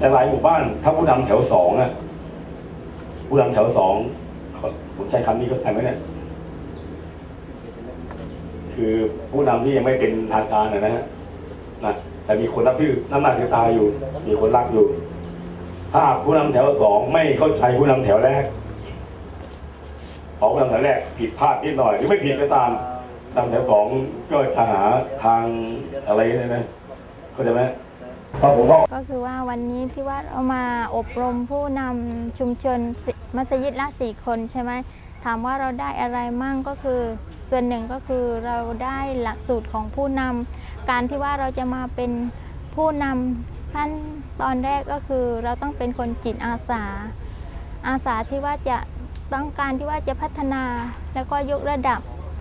แต่หลายหมู่บ้าน ถ้าผู้นำแถวสองอะผู้นำแถวสองผมใช้คำนี้เข้าใจไหมเนี่ย คือผู้นำที่ยังไม่เป็นทางการนะนะฮะนะแต่มีคนรับชื่อน้ำหนักถือตาอยู่ มีคนรักอยู่ ถ้าผู้นำแถวสองไม่เข้าใจผู้นำแถวแรกของผู้นำแถวแรกผิดพลาดนิดหน่อยหรือไม่ผิดก็ตามนำแถวสองก็จะหาทางอะไรนะเข้าใจไหม ก็คือว่าวันนี้ที่ว่าเรามาอบรมผู้นำชุมชนมัสยิดละสี่คนใช่ไหมถามว่าเราได้อะไรมั่งก็คือ ส่วนหนึ่งก็คือเราได้หลักสูตรของผู้นำการที่ว่าเราจะมาเป็นผู้นำขั้นตอนแรกก็คือ เราต้องเป็นคนจิตอาสา อาสาที่ว่าจะต้องการที่ว่าจะพัฒนา แล้วก็ยกระดับ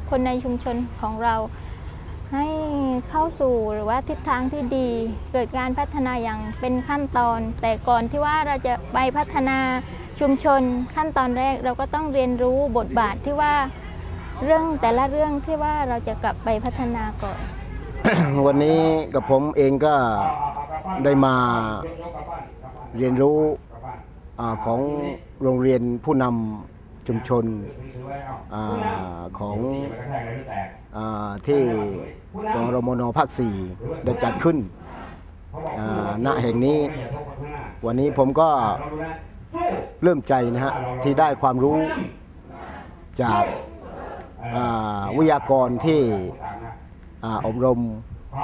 คนในชุมชนของเรา ให้เข้าสู่หรือว่าทิศทางที่ดี เกิดการพัฒนาอย่างเป็นขั้นตอน แต่ก่อนที่ว่าเราจะไปพัฒนาชุมชนขั้นตอนแรกเราก็ต้องเรียนรู้บทบาทที่ว่าเรื่องแต่ละเรื่องที่ว่าเราจะกลับไปพัฒนาก่อน วันนี้กับผมเองก็ได้มาเรียนรู้อของโรงเรียนผู้นำ ชุมชนอของอที่กรมนภาคสี่ได้จัดขึ้นณแห่งนี้ วันนี้ผมก็เริ่มใจนะฮะที่ได้ความรู้จากวิทยากรที่อ่าอบรม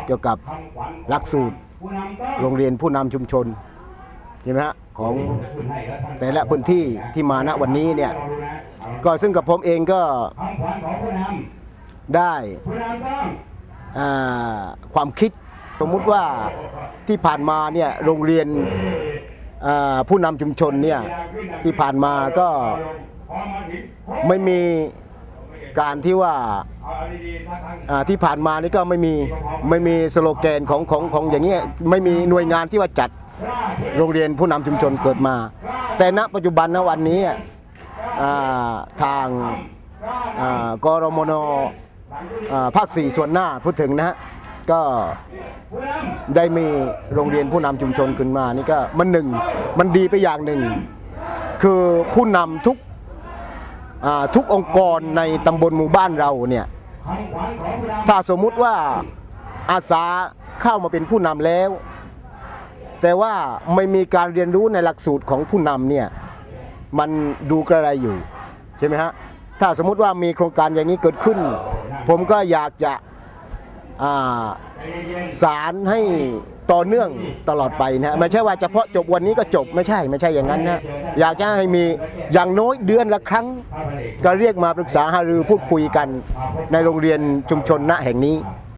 เกี่ยวกับหลักสูตรโรงเรียนผู้นำชุมชนใช่ไหมฮะ ของแต่ละพื้นที่ที่มาณวันนี้เนี่ยก็ซึ่งกับผมเองก็ได้อ่าความคิดสมมุติว่าที่ผ่านมาเนี่ยโรงเรียนผู้นำชุมชนเนี่ยที่ผ่านมาก็ไม่มีการที่ว่าที่ผ่านมานี่ก็ไม่มีไม่มีสโลแกนของของของอย่างเงี้ยไม่มีหน่วยงานที่ว่าจัด โรงเรียนผู้นำชุมชนเกิดมา แต่ณปัจจุบันณวันนี้ทางกรมนภาคสี่ส่วนหน้าพูดถึงนะฮะก็ได้มีโรงเรียนผู้นำชุมชนขึ้นมานี่ก็มันหนึ่งมันดีไปอย่างหนึ่ง คือผู้นำทุกอ่าทุกองค์กรในตำบลหมู่บ้านเราเนี่ยถ้าสมมุติว่าอาสาเข้ามาเป็นผู้นำแล้ว แต่ว่าไม่มีการเรียนรู้ในหลักสูตรของผู้นำเนี่ยมันดูกระไรอยู่ใช่ไหมฮะถ้าสมมุติว่ามีโครงการอย่างนี้เกิดขึ้น ผมก็อยากจะาสารให้ต่อเนื่องตลอดไปนะฮะไม่ใช่ว่าเฉพาะจบวันนี้ก็จบไม่ใช่ไม่ใช่อย่างนั้นนะอยากจะให้มีอย่างน้อยเดือนละครั้ง ก็เรียกมาปรึกษาหารือพูดคุยกันในโรงเรียนชุมชนณแห่งนี้